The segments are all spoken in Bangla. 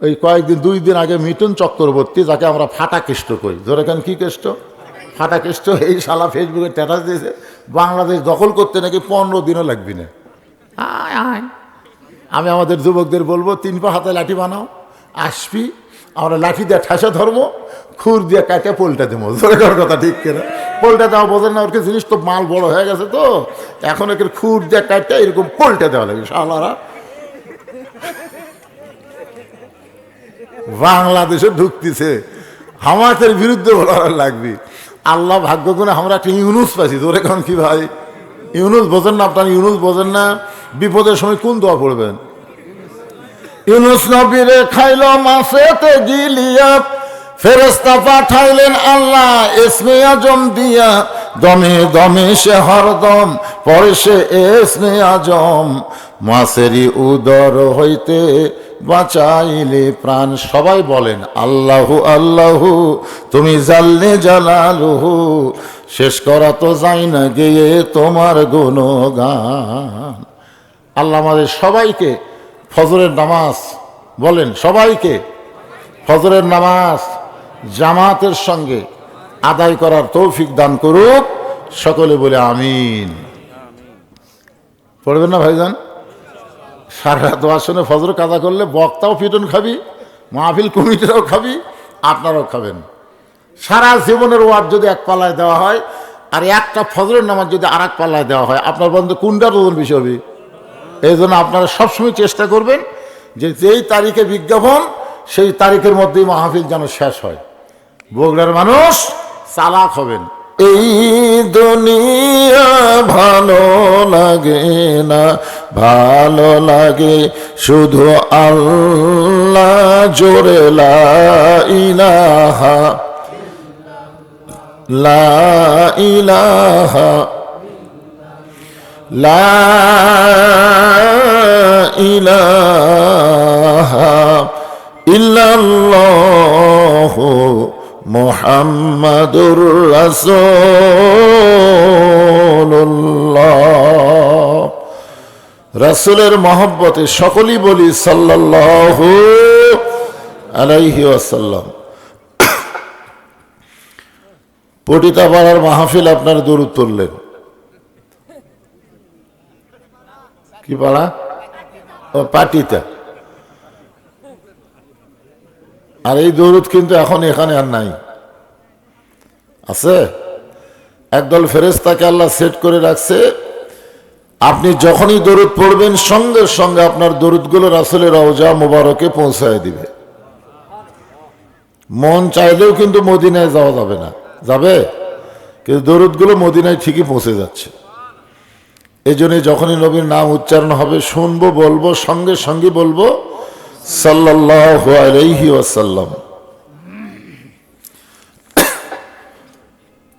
ওই কয়েকদিন, দুই দিন আগে মিটুন চক্রবর্তী, যাকে আমরা ফাটা কেষ্ট কই। ধরে কেন কি কেষ্ট? ফাটা কেষ্ট এই শালা ফেসবুকে স্ট্যাটাস দিয়েছে, বাংলাদেশ দখল করতে নাকি পনেরো দিনও লাগবি না। আমি আমাদের যুবকদের বলব, তিন পা হাতে লাঠি বানাও, আসবি, আমরা লাঠি দিয়ে ঠাসা ধরবো, খুর দিয়ে কাটে পোলটা দেবো। জোরে করার কথা ঠিক কেনা? পোলটা দেওয়া বোঝেন না, ওর কি জিনিস তো মাল বড় হয়ে গেছে তো? এখন একে খুর দিয়ে কাটতে এরকম পোলটা দেওয়া লাগে শালারা। বাংলাদেশে ঢুকতেছে। হামাতের বিরুদ্ধে বলার লাগবে। আল্লাহ ভাগ্য করে আমরা একটা ইউনুস পাইছি। তোর এখন কি ভাই? ইউনুস বোঝেন না, আপনার ইউনুস বোঝেন না? বিপদের সময় কোন দোয়া পড়বেন? ইউনুস নবীরে খাইল মাসেতে গিলিয়া ফেরেস্তা পাঠাইলেন আল্লাহ এসমে আজম দিয়া। দমে দমে সে হরদম পরে সে এসমে আজম। মাসেরই উদর হইতে বাঁচাইলে প্রাণ। সবাই বলেন, আল্লাহু আল্লাহু, তুমি জাল্লে জালালুহু, শেষ করা তো যাই না গিয়ে তোমার গুণগান। আল্লাহ আমাদের সবাইকে ফজরের নামাজ বলেন, সবাইকে ফজরের নামাজ জামাতের সঙ্গে আদায় করার তৌফিক দান করুক, সকলে বলে আমিন। পড়বেন না ভাইজান? সারা রাত আসনে ফজর কাদা করলে বক্তাও পিটন খাবি, মাহফিল কমিটিরাও খাবি, আপনারাও খাবেন। সারা জীবনের ওয়ার্ড যদি এক পাল্লায় দেওয়া হয়, আর একটা ফজরের নামাজ যদি আর এক পাল্লায় দেওয়া হয়, আপনার বন্ধু কোনটার ওজন বেশি হবে। এই জন্য আপনারা সবসময় চেষ্টা করবেন যে যেই তারিখে বিজ্ঞাপন, সেই তারিখের মধ্যেই মাহফিল যেন শেষ হয়। বগুড়ার মানুষ চালাক হবেন। এই দুনিয়া ভালো লাগে না। ভালো লাগে শুধু আল্লাহ জোরে লা ইলাহা লা ইলাহা লা ইলাহা ইল্লাল্লাহ মুহাম্মাদুর রাসূলুল্লাহ রাসূলের মহব্বতে সকলেই বলি সাল্লাল্লাহু আলাইহি ওয়াসাল্লাম। পটিতা পাড়ার মাহফিল আপনার দূর তুললেন কি পাড়া? ও পাটিতা আর এই দৌড়ুদ কিন্তু এখন এখানে আর নাই। আছে? একদল ফেরেস্তাকে আল্লাহ সেট করে রাখছে। আপনি যখনই দরুদ পড়বেন, সঙ্গে সঙ্গে আপনার দরুদগুলো রাসুলের রওজা মোবারকে পৌঁছায় দিবে। মন চাইলেও কিন্তু মদিনায় যাওয়া যাবে না। যাবে? কিন্তু দরুদগুলো মদিনায় ঠিকই পৌঁছে যাচ্ছে। এই জন্য যখনই নবীর নাম উচ্চারণ হবে, শুনব, বলব, সঙ্গে সঙ্গে বলব, সাল্লাল্লাহু আলাইহি ওয়াসাল্লাম।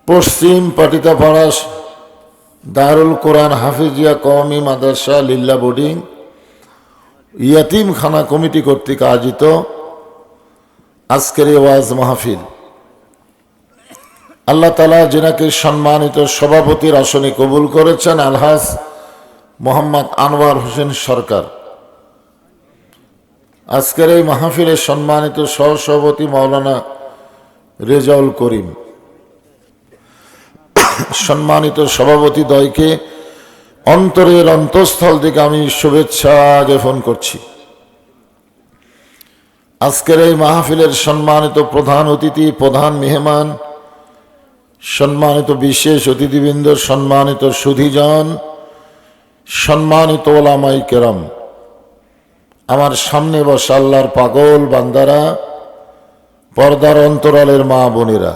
পশ্চিম দারুল কোরআন হাফিজিয়া কওমি মাদ্রাসা লিল্লা বোর্ডিং ইয়াতিমখানা কমিটি কর্তৃক আয়োজিত আজকের ওয়াজ মাহফিল। আল্লাহ তালা যেনাকে সম্মানিত সভাপতির আসনে কবুল করেছেন, আলহাজ মোহাম্মদ আনোয়ার হোসেন সরকার। আজকের এই মাহফিলের সম্মানিত সহসভাপতি মাওলানা রেজাউল করিম। সম্মানিত সভাপতি দয়কে অন্তরের অন্তঃস্থল থেকে আমি শুভেচ্ছা জ্ঞাপন করছি। আজকের এই মাহফিলের সম্মানিত প্রধান অতিথি, প্রধান মেহমান, সম্মানিত বিশেষ অতিথিবৃন্দ, সম্মানিত সুধীজন, সম্মানিত ওলামাই কেরাম, আমার সামনে বসা আল্লাহর পাগল বান্দারা, পর্দার অন্তরালের মা বোনেরা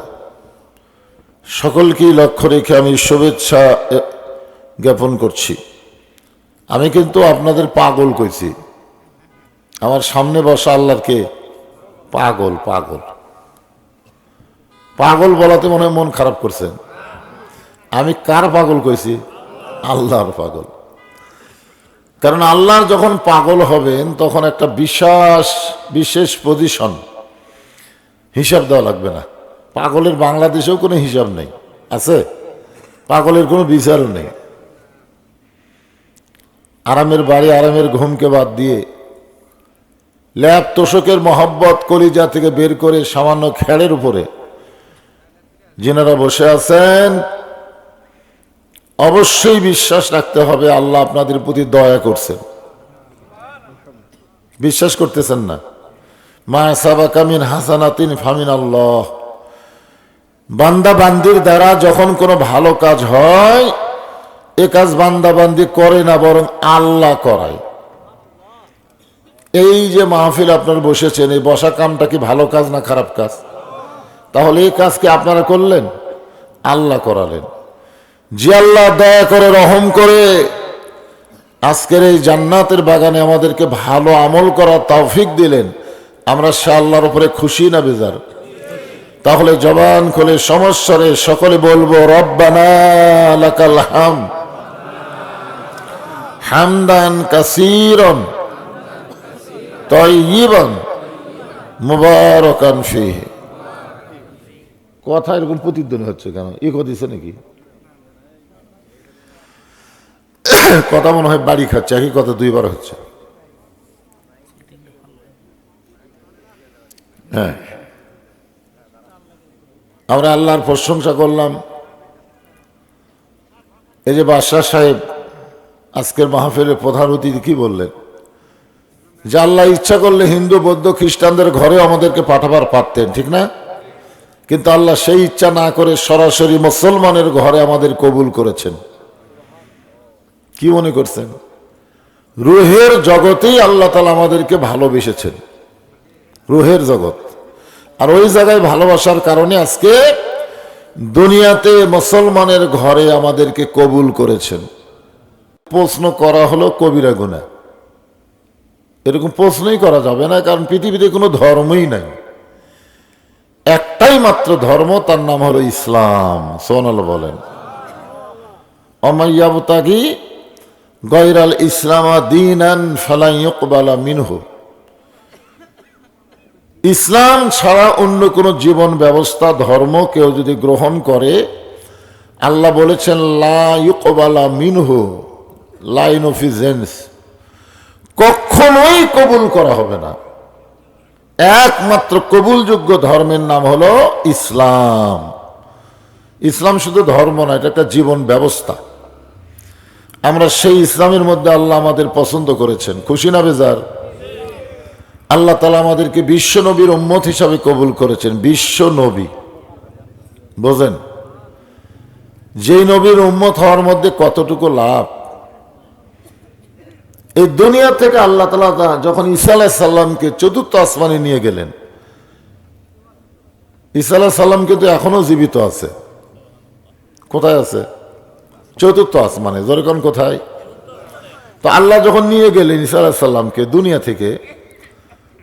সকলকেই লক্ষ্য রেখে আমি শুভেচ্ছা জ্ঞাপন করছি। আমি কিন্তু আপনাদের পাগল কইছি। আমার সামনে বসা আল্লাহরকে পাগল পাগল। পাগল বলাতে মনে হয় মন খারাপ করছেন আমি কার পাগল কইছি? আল্লাহর পাগল। কারণ আল্লাহর যখন পাগল হবেন, তখন একটা বিশ্বাস বিশেষ পজিশন হিসাব দেওয়া লাগবে না। পাগলের বাংলাদেশেও কোনো হিসাব নেই। আছে? পাগলের কোনো বিচারও নেই। আরামের বাড়ি, আরামের ঘুমকে বাদ দিয়ে ল্যাব তোষকের মহব্বত কলিজা থেকে বের করে সামান্য খেড়ের উপরে। যিনারা বসে আছেন, অবশ্যই বিশ্বাস রাখতে হবে, আল্লাহ আপনাদের প্রতি দয়া করছেন। বিশ্বাস করতেছেন না। মা সাবাকামিন হাসানাতিন ফামিন আল্লাহ বান্দা বান্দির দ্বারা যখন কোনো ভালো কাজ হয়, এ কাজ বান্দা বান্দি করে না, বরং আল্লাহ করায়। এই যে মাহফিল আপনার বসেছেন, এই বসা কামটা কি ভালো কাজ না খারাপ কাজ? তাহলে এই কাজ কি আপনারা করলেন? আল্লাহ করালেন। যে আল্লাহ দয়া করে, রহম করে, আজকের এই জান্নাতের বাগানে আমাদেরকে ভালো আমল করার তৌফিক দিলেন, আমরা সে আল্লাহর উপরে খুশি না বেজার। তাহলে জবান খুলে সমস্যারে সকলে বলব, রব্বানা লাকাল হাম। হামদান কাসীরন তয়িবান মুবারকান ফিহি। কথা এরকম প্রতিধ্বনি হচ্ছে কেন? ইকো দিছে নাকি? কথা মনে হয় বাড়ি খাচ্ছে, একই কথা দুইবার হচ্ছে। হ্যাঁ। আমরা আল্লাহর প্রশংসা করলাম। এই যে বাদশাহ সাহেব আজকের মাহফিলের প্রধান অতিথি কি বললেন? যে আল্লাহ ইচ্ছা করলে হিন্দু, বৌদ্ধ, খ্রিস্টানদের ঘরে আমাদেরকে পাঠাবার পারতেন, ঠিক না? কিন্তু আল্লাহ সেই ইচ্ছা না করে সরাসরি মুসলমানের ঘরে আমাদের কবুল করেছেন। কি মনে করছেন? রুহের জগতেই আল্লাহ তালা আমাদেরকে ভালোবেসেছেন। রুহের জগৎ। আর ওই জায়গায় ভালোবাসার কারণে আজকে দুনিয়াতে মুসলমানের ঘরে আমাদেরকে কবুল করেছেন। প্রশ্ন করা হলো কবিরা গুণা। এরকম প্রশ্নই করা যাবে না, কারণ পৃথিবীতে কোনো ধর্মই নাই। একটাই মাত্র ধর্ম, তার নাম হলো ইসলাম, সোনাল বলেন। অমাইয়াবতাগি গৈরাল ইসলামা দিনান ফালাইকবালা মিনহু। ইসলাম ছাড়া অন্য কোনো জীবন ব্যবস্থা, ধর্ম কেউ যদি গ্রহণ করে, আল্লাহ বলেছেন লাইকবালা মিনহু লাইন অফ ইজেন্স কখনোই কবুল করা হবে না। একমাত্র কবুলযোগ্য ধর্মের নাম হলো ইসলাম। ইসলাম শুধু ধর্ম না, এটা একটা জীবন ব্যবস্থা। আমরা সেই ইসলামের মধ্যে আল্লাহ আমাদের পছন্দ করেছেন। খুশি না বেজার? আল্লাহ তালা আমাদেরকে বিশ্ব নবীর উম্মত হিসাবে কবুল করেছেন, বিশ্ব নবী। বোঝেন? যেই নবীর উম্মত হওয়ার মধ্যে কতটুকু লাভ? এই দুনিয়া থেকে আল্লাহ তালা যখন ঈসা আলাহ সাল্লামকে চতুর্থ আসমানে নিয়ে গেলেন, ঈসা আলাহ সাল্লাম কিন্তু এখনও জীবিত আছে। কোথায় আছে? চতুর্থ আসমানে। যেরকম কোথায়? তো আল্লাহ যখন নিয়ে গেলেন ইসা আলাহ সাল্লামকে দুনিয়া থেকে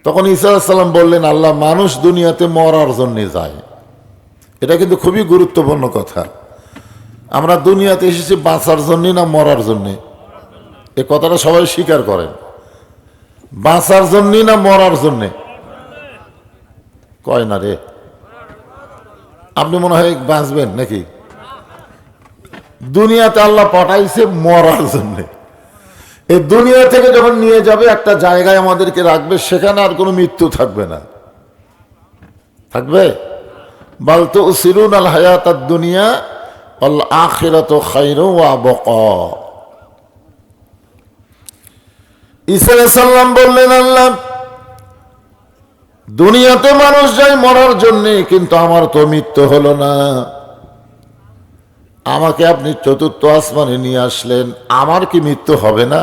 তখন ঈসা বললেন, আল্লাহ মানুষ দুনিয়াতে মরার জন্যে যায়। এটা কিন্তু খুবই গুরুত্বপূর্ণ কথা। আমরা দুনিয়াতে এসেছি বাঁচার জন্যে না মরার জন্যে? এ কথাটা সবাই স্বীকার করেন। বাঁচার জন্যই না মরার জন্যে? কয় না রে। আপনি মনে হয় বাঁচবেন নাকি? দুনিয়াতে আল্লাহ পাঠাইছে মরার জন্যে। এই দুনিয়া থেকে যখন নিয়ে যাবে, একটা জায়গায় আমাদেরকে রাখবে, সেখানে আর কোনো মৃত্যু থাকবে না। থাকবে? বালতো সিরুন আল হায়াত আর দুনিয়া আল আখিরাত খাইরু ওয়া বকা। ঈসা বললেন, আল্লাহ, দুনিয়াতে মানুষ যায় মরার জন্যে, কিন্তু আমার তো মৃত্যু হলো না। আমাকে আপনি চতুর্থ আসমানে নিয়ে আসলেন, আমার কি মৃত্যু হবে না?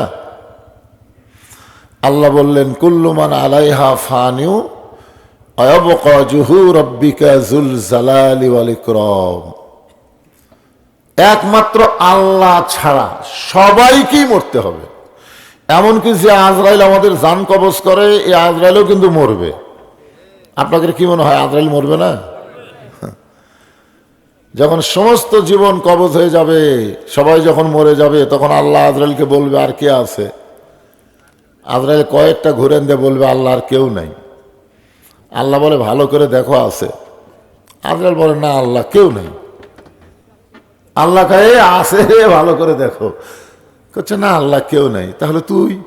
আল্লাহ বললেন কুল্লুমান আলাইহা ফানিউ অয়বকা জুহু রব্বিকা জুল জালালি ওয়াল ইকরাম। একমাত্র আল্লাহ ছাড়া সবাইকেই মরতে হবে। এমনকি যে আজরাইল আমাদের জান কবজ করে, এই আজরাইলও কিন্তু মরবে। আপনাদের কি মনে হয়, আজরাইল মরবে না? যখন সমস্ত জীবন কবজ হয়ে যাবে, সবাই যখন মরে যাবে, তখন আল্লাহ আজরাইলকে বলবে, আর কে আছে? আজরাইল কয়েকটা ঘুরেন দিয়ে বলবে, আল্লাহ আর কেউ নাই। আল্লাহ বলে, ভালো করে দেখো আছে। আজরাইল বলে, না, আল্লাহ কেউ নেই। আল্লাহ কায়ে আছে ভালো করে দেখো। করছে না, আল্লাহ কেউ নাই। তাহলে তুই?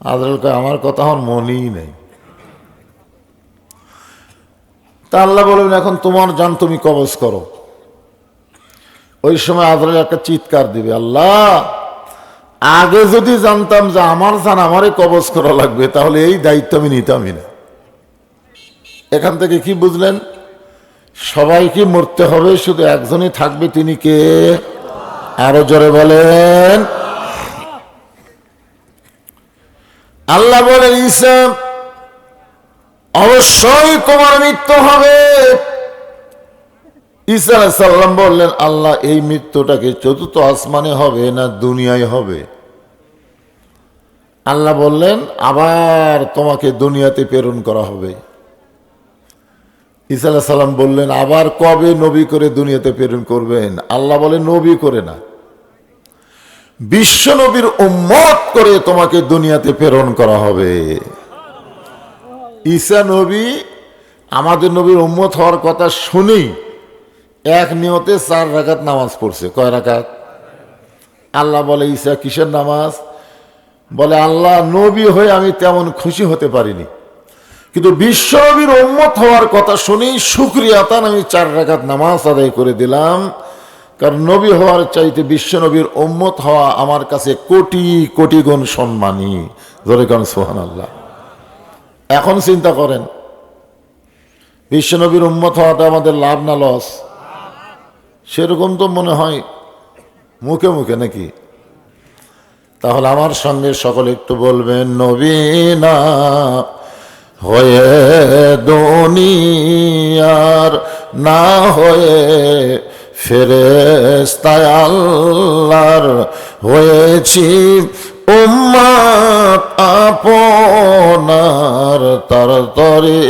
আজরাইল কয়, আমার কথা আমার মনেই নেই। তা আল্লাহ বলবেন, এখন তোমার জান তুমি কবজ করো। ওই সময় আজরাইল একটা চিৎকার দিবে, আল্লাহ, আগে যদি জানতাম যে আমার জান আমারে কবজ করা লাগবে, তাহলে এই দায়িত্ব আমি নিতামই না। এখান থেকে কি বুঝলেন? সবাইকে মরতে হবে, শুধু একজনই থাকবে, তিনি কে? আরও জোরে বলেন। আল্লাহ বলেন, ঈসা অবশ্যই তোমার মৃত্যু হবে। ঈসা সাল্লাম বললেন, আল্লাহ, এই মৃত্যুটাকে চতুর্থ আসমানে হবে না দুনিয়ায় হবে? আল্লাহ বললেন, আবার তোমাকে দুনিয়াতে প্রেরণ করা হবে। আলাহ সাল্লাম বললেন, আবার কবে নবী করে দুনিয়াতে প্রেরণ করবেন? আল্লাহ বলে নবী করে না। বিশ্ব নবীর উম্মত করে তোমাকে দুনিয়াতে প্রেরণ করা হবে। ঈসা নবী, আমাদের নবীর উম্মত হওয়ার কথা শুনেই এক নিয়তে চার রাকাত নামাজ পড়ছে। কয় রাকাত? আল্লাহ বলে, ঈসা, কিসের নামাজ? বলে, আল্লাহ নবী হয়ে আমি তেমন খুশি হতে পারিনি। কিন্তু বিশ্বনবীর উম্মত হওয়ার কথা শুনেই সুক্রিয়াতান আমি চার রাকাত নামাজ আদায় করে দিলাম। কারণ নবী হওয়ার চাইতে বিশ্বনবীর উম্মত হওয়া আমার কাছে কোটি কোটি গুণ সম্মানী। ধরে কারণ সোহান আল্লাহ এখন চিন্তা করেন বিশ্ব নবীর উম্মত হওয়াটা আমাদের লাভ না লস? সেরকম তো মনে হয় মুখে মুখে নাকি? তাহলে আমার সঙ্গে সকলে একটু বলবেন নবীনা হয়ে দুনিয়ার, না হয়ে ফেরেস্তায় আল্লাহর হয়েছি। উম্মাত আপনার তার তরে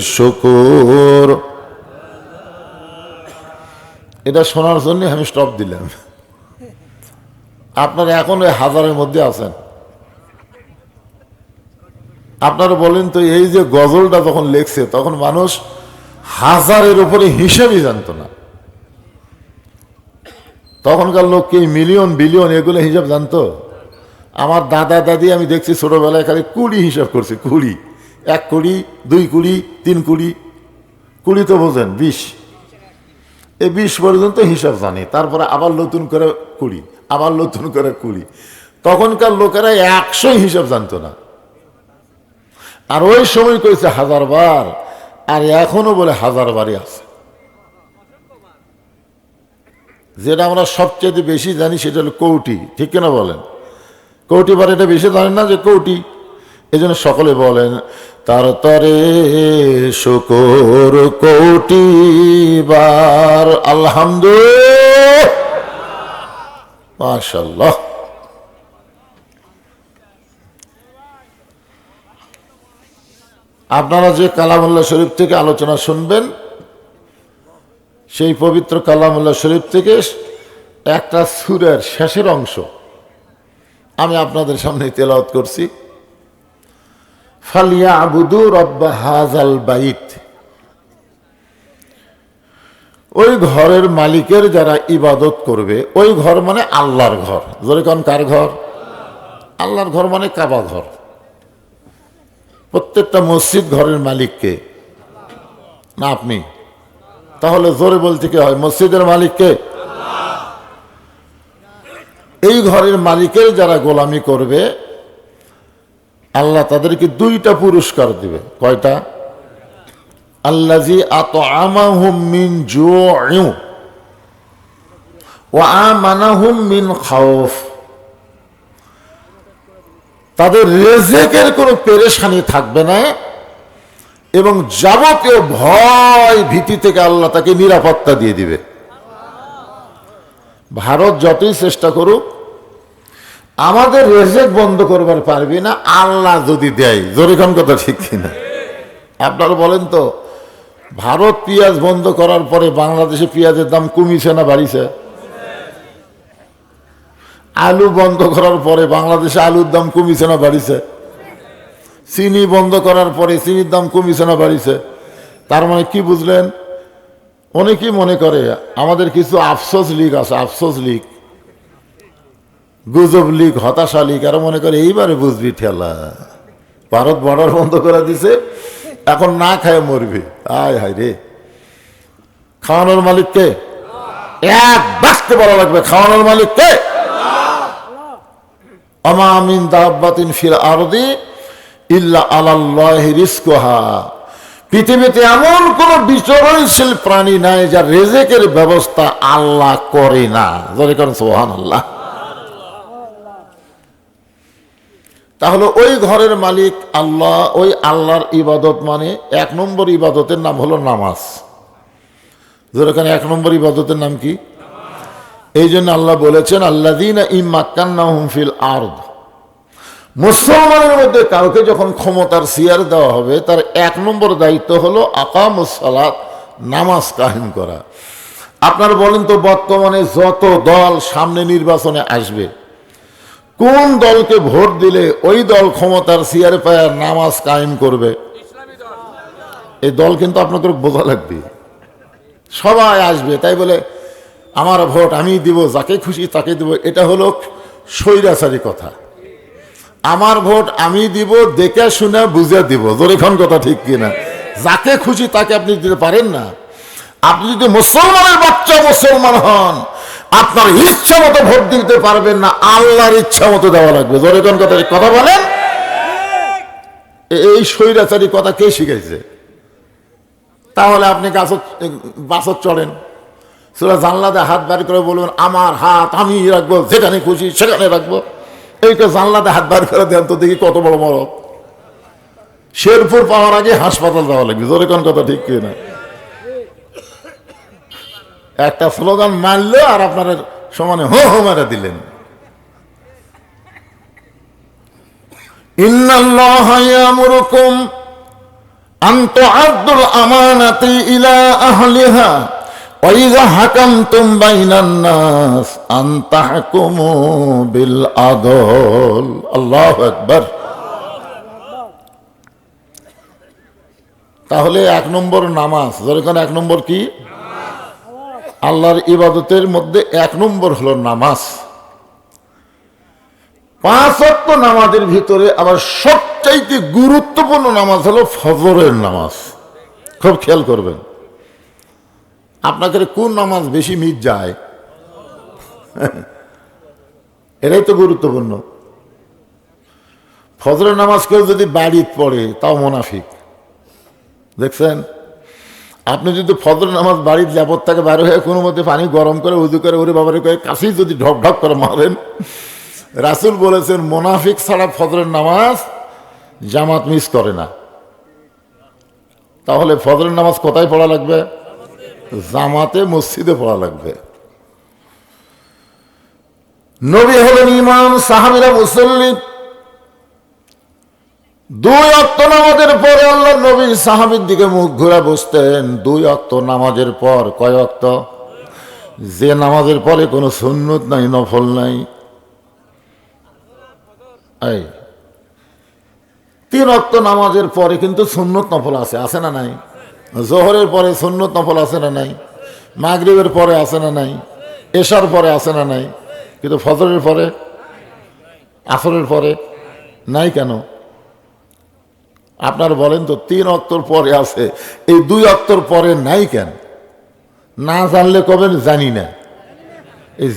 শুকুর। এটা শোনার জন্য আমি স্টপ দিলাম। আপনারা এখন ওই হাজারের মধ্যে আছেন। আপনারা বলেন তো, এই যে গজলটা যখন লেখছে, তখন মানুষ হাজারের উপরে হিসাবই জানতো না। তখনকার লোক কি মিলিয়ন বিলিয়ন এগুলো হিসাব জানতো? আমার দাদা দাদি আমি দেখছি ছোটবেলায় খালি কুড়ি হিসাব করছে, কুড়ি। এক কুড়ি, দুই কুড়ি, তিন কুড়ি। কুড়ি তো বোঝেন, বিশ। এই বিশ পর্যন্ত হিসাব জানে, তারপরে আবার নতুন করে কুড়ি, আবার নতুন করে কুড়ি। তখনকার লোকেরা একশো হিসাব জানতো না। আর ওই সময় কইছে হাজার বার, আর এখনও বলে হাজার বারই আছে। যেটা আমরা সবচেয়ে বেশি জানি সেটা হলো কৌটি, ঠিক কিনা বলেন? কৌটি বার এটা বেশি জানেন না যে কৌটি। এই জন্য সকলে বলেন, তার তরে শুকর কৌটি বার। আলহামদুলিল্লাহ। মাশাল্লাহ আপনারা যে কালামুল্লাহ শরীফ থেকে আলোচনা শুনবেন, সেই পবিত্র কালামুল্লাহ শরীফ থেকে একটা সুরের শেষের অংশ আমি আপনাদের সামনে তেলাওয়াত করছি। ফালিয়া আবুদু রব্বা হাজাল বাইত। ওই ঘরের মালিকের যারা ইবাদত করবে, ওই ঘর মানে আল্লাহর ঘর। জোরে কোন, কার ঘর? আল্লাহর ঘর মানে কাবা ঘর। প্রত্যেকটা মসজিদ ঘরের মালিককে। না, আপনি? তাহলে জোরে বলতে কি হয়, মসজিদের মালিককে? এই ঘরের মালিকের যারা গোলামি করবে, আল্লাহ তাদেরকে দুইটা পুরস্কার দিবে। কয়টা? আল্লাজি আত মিন জুউ ও আমানাহুম মিন খাউফ। তাদের রেজেকের কোনো পেরেশানি থাকবে না এবং যাবতীয় ভয় ভীতি থেকে আল্লাহ তাকে নিরাপত্তা দিয়ে দিবে। ভারত যতই চেষ্টা করুক, আমাদের রেজেক বন্ধ করবার পারবি না, আল্লাহ যদি দেয়। জোরেখান কথা ঠিক কিনা? আপনারা বলেন তো, ভারত পেঁয়াজ বন্ধ করার পরে বাংলাদেশে পেঁয়াজের দাম কমিছে না বাড়িছে? আলু বন্ধ করার পরে বাংলাদেশে আলুর দাম কমিছে না বাড়িছে? চিনি বন্ধ করার পরে চিনির দাম কমিছে না বাড়িছে? তার মানে কি বুঝলেন? অনেকেই মনে করে, আমাদের কিছু আফসোস লীগ আছে, আফসোস লীগ। গুজব লিগ, হতাশা লিগ আরও মনে করে, এইবারে বুঝবি ঠেলা। ভারত বর্ডার বন্ধ করে দিছে, এখন না খায় মরবি। আয় হায় রে। খাওয়ানোর মালিককে এক বাঁচতে বলা লাগবে, খাওয়ানোর মালিককে অমামিন দাব্বাতিন ফির আরদি ইল্লা আলাল্লাহ রিস্কোহা পৃথিবীতে এমন কোন বিচরণশীল প্রাণী নাই যার রেজেকের ব্যবস্থা আল্লাহ করে না। যদি করেন সোহান আল্লাহ তাহলে ওই ঘরের মালিক আল্লাহ, ওই আল্লাহর ইবাদত মানে এক নম্বর ইবাদতের নাম হলো নামাজ। যেখানে এক নম্বর ইবাদতের নাম কি? এই জন্য আল্লাহ বলেছেন আল্লাহ দিন হুমফিল আর্দ। মুসলমানের মধ্যে কাউকে যখন ক্ষমতার সিয়ার দেওয়া হবে, তার এক নম্বর দায়িত্ব হলো আকাম সালাত, নামাজ কাহিম করা। আপনার বলেন তো, বর্তমানে যত দল সামনে নির্বাচনে আসবে, কোন দলকে ভোট দিলে ওই দল ক্ষমতার সিয়ার পায় নামাজ কায়েম করবে? এই দল কিন্তু আপনাদের বোঝা লাগবে। সবাই আসবে, তাই বলে, আমার ভোট আমি দিব, যাকে খুশি তাকে দিব। এটা হলো স্বৈরাচারী কথা। আমার ভোট আমি দিব, দেখে শুনে বুঝে দিব। জোরেখন কথা ঠিক কিনা? যাকে খুশি তাকে আপনি দিতে পারেন না। আপনি যদি মুসলমানের বাচ্চা মুসলমান হন, আপনার ইচ্ছা মতো ভোট দিতে পারবেন না, আল্লাহর ইচ্ছা মতো দেওয়া লাগবে। জোরেখন কথা কথা বলেন? এই স্বৈরাচারী কথা কে শিখাইছে? তাহলে আপনি গাছত বাসত চড়েন। সেটা জানলাতে হাত বার করে বলবেন আমার হাত আমি রাখব, যেখানে খুশি সেখানে রাখব। এইটা জানলাতে হাত বার করে দেন তো দেখি কত বড় মরদ। শেরপুর পাওয়ার আগে হাসপাতাল যাওয়া লাগবে, জোরে কোন কথা ঠিক না একটা স্লোগান মারলো আর আপনার সমানে হো হো মারা দিলেন। ইন্নাল্লাহ ইয়ামুরুকুম আন তুআদ্দুল আমানাতি ইলা আহলিহা। হাকাম তুম তাহলে এক নম্বর নামাজ যেরকম এক নম্বর কি? আল্লাহর ইবাদতের মধ্যে এক নম্বর হলো নামাজ। পাঁচ নামাজের ভিতরে আবার সবচাইতে গুরুত্বপূর্ণ নামাজ হলো ফজরের নামাজ। খুব খেয়াল করবেন। আপনাকে কোন নামাজ বেশি মিট যায়? এটাই তো গুরুত্বপূর্ণ। ফজরের নামাজ কেউ যদি বাড়ি পড়ে, তাও মোনাফিক। দেখছেন? আপনি যদি ফজর নামাজ বাড়ির ল্যাপর থেকে, বাইরে হয়ে কোনো মধ্যে পানি গরম করে, উজু করে, ওরে বাবারে করে কাছেই যদি ঢক ঢক করে মারেন, রাসুল বলেছেন, মোনাফিক ছাড়া ফজরের নামাজ জামাত মিস করে না। তাহলে ফজরের নামাজ কোথায় পড়া লাগবে? জামাতে মসজিদে পড়া লাগবে। নবী হলেন ইমাম, সাহাবিরা মুসল্লি। দুই অক্ত নামাজের পরে আল্লাহ নবী সাহাবির দিকে মুখ ঘুরে বসতেন। দুই অক্ত নামাজের পর কয় অক্ত? যে নামাজের পরে কোনো সুন্নত নাই, নফল নাই। তিন অক্ত নামাজের পরে কিন্তু সুন্নত নফল আছে আছে না নাই? জোহরের পরে সুন্নত নফল আছে না নাই? মাগরিবের পরে আছে না নাই? এশার পরে আছে না নাই? কিন্তু ফজরের পরে? আসরের পরে? নাই কেন? আপনার বলেন তো, তিন অক্তর পরে আছে। এই দুই অক্তর পরে নাই কেন? না জানলে কবেন জানি না। এই